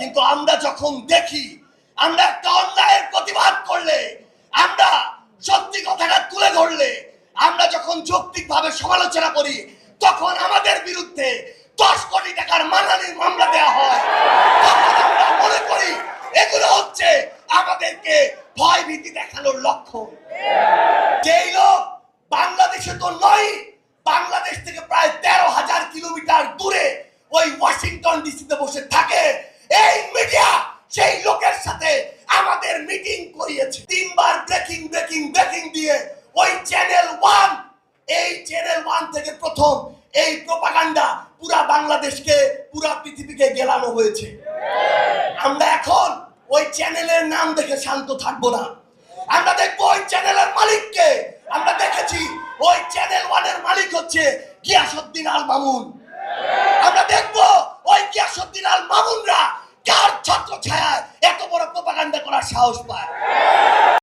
কিন্তু আমরা যখন দেখি, আমরা একটা অন্যায়ের প্রতিবাদ করলে, আমরা সত্যি কথাটা তুলে ধরলে, আমরা যখন যৌক্তিকভাবে সমালোচনা করি, তখন আমাদের বিরুদ্ধে দশ কোটি টাকার মানহানির মামলা দেওয়া হয়। তখন আমরা মনে করি, এগুলো হচ্ছে আমাদেরকে ভয় ভীতি দেখানোর লক্ষ্য যেই লোক বাংলাদেশে তো নয়, বাংলাদেশ থেকে প্রায় তেরো হাজার কিলোমিটার দূরে ওই ওয়াশিংটন ডিসিতে বসে থাকে এই মিডিয়া সেই লোকের সাথে আমাদের মিটিং করিয়েছে। তিনবার ব্রেকিং ব্রেকিং ব্রেকিং দিয়ে ওই চ্যানেল ওয়ান, এই চ্যানেল ওয়ান থেকে প্রথম এই প্রপাগান্ডা পুরা বাংলাদেশকে, পুরা পৃথিবীকে গেলানো হয়েছে। আমরা এখন ওই চ্যানেলের নাম দেখে শান্ত থাকব না। আমরা দেখব ওই চ্যানেলের মালিককে। আমরা দেখেছি ওই চ্যানেল ওয়ানের মালিক হচ্ছে গিয়াসুদ্দিন আল মামুন। ছায়ায় এত বড় প্রপাগান্ডা করার সাহস পায়।